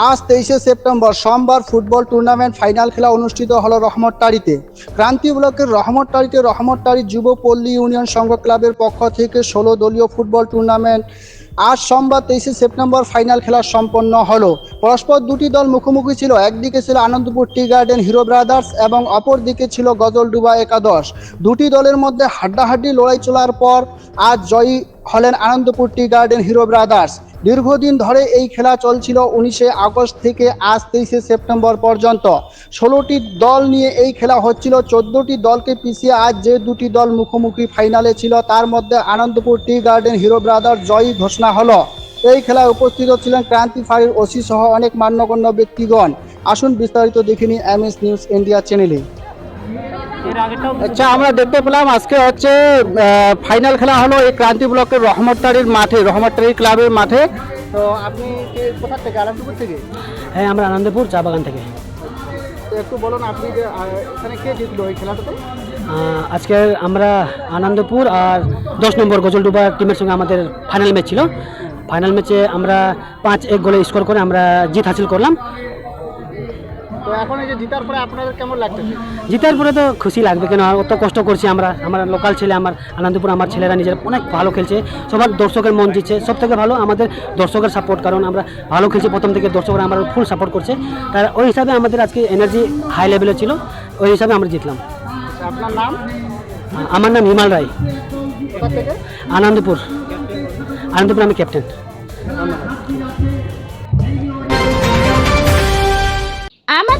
আজ তেইশে সেপ্টেম্বর সোমবার ফুটবল টুর্নামেন্ট ফাইনাল খেলা অনুষ্ঠিত হলো রহমতটারিতে। ক্রান্তি ব্লকের রহমতটারিতে রহমতটারি যুব পল্লী ইউনিয়ন সংঘ ক্লাবের পক্ষ থেকে ষোলো দলীয় ফুটবল টুর্নামেন্ট আজ সোমবার তেইশে সেপ্টেম্বর ফাইনাল খেলা সম্পন্ন হলো। পরস্পর দুটি দল মুখোমুখি ছিল, একদিকে ছিল Anandapur tea garden hero brothers এবং অপর দিকে ছিল গজলডুবা একাদশ। দুটি দলের মধ্যে হাড্ডাহাড্ডি লড়াই চলার পর আজ জয়ী হলেন Anandapur tea garden hero brothers. দীর্ঘদিন ধরে এই খেলা চলছিল উনিশে আগস্ট থেকে আজ তেইশে সেপ্টেম্বর পর্যন্ত। ষোলোটি দল নিয়ে এই খেলা হচ্ছিল। চোদ্দোটি দলকে পিছিয়ে আজ যে দুটি দল মুখোমুখি ফাইনালে ছিল, তার মধ্যে Anandapur tea garden hero brother জয়ী ঘোষণা হলো। এই খেলায় উপস্থিত ছিলেন ক্রান্তি ফাঁড়ির ওসি সহ অনেক মান্যগণ্য ব্যক্তিগণ। আসুন বিস্তারিত দেখিনি এম এস নিউজ ইন্ডিয়া চ্যানেলে। আচ্ছা আমরা দেখতে পেলাম আজকে হচ্ছে ফাইনাল খেলা হলো এই ক্রান্তি ব্লকের রহমতটারির মাঠে রহমতটারি ক্লাবের মাঠে। তো আপনি কোথা থেকে? আনন্দপুর থেকে? হ্যাঁ আমরা আনন্দপুর চা বাগান থেকে। একটু বলুন আপনি যে এখানে কে জিতলো এই খেলাটাতে? আজকে আমরা আনন্দপুর আর দশ নম্বর গজলডুবা টিমের সঙ্গে আমাদের ফাইনাল ম্যাচ ছিল। ফাইনাল ম্যাচে আমরা পাঁচ এক গোলে স্কোর করে আমরা জিত হাসিল করলাম। তো এখন এই যে জিতার পরে আপনাদের কেমন লাগতেছে? জিতার পরে তো খুশি লাগবে কেন? অত কষ্ট করছি আমরা। আমার লোকাল ছেলে আমার আনন্দপুর আমার ছেলেরা নিজের অনেক ভালো খেলছে। সবার দর্শকের মন জিতছে। সব থেকে ভালো আমাদের দর্শকের সাপোর্ট কারণ আমরা ভালো খেলছি। প্রথম থেকে দর্শকরা আমরা ফুল সাপোর্ট করছে। তার ওই হিসাবে আমাদের আজকে এনার্জি হাই লেভেলে ছিল। ওই হিসাবে আমরা জিতলাম। আপনার নাম? আমার নাম হিমাল রায়। আনন্দপুর। আনন্দপুর আমি ক্যাপ্টেন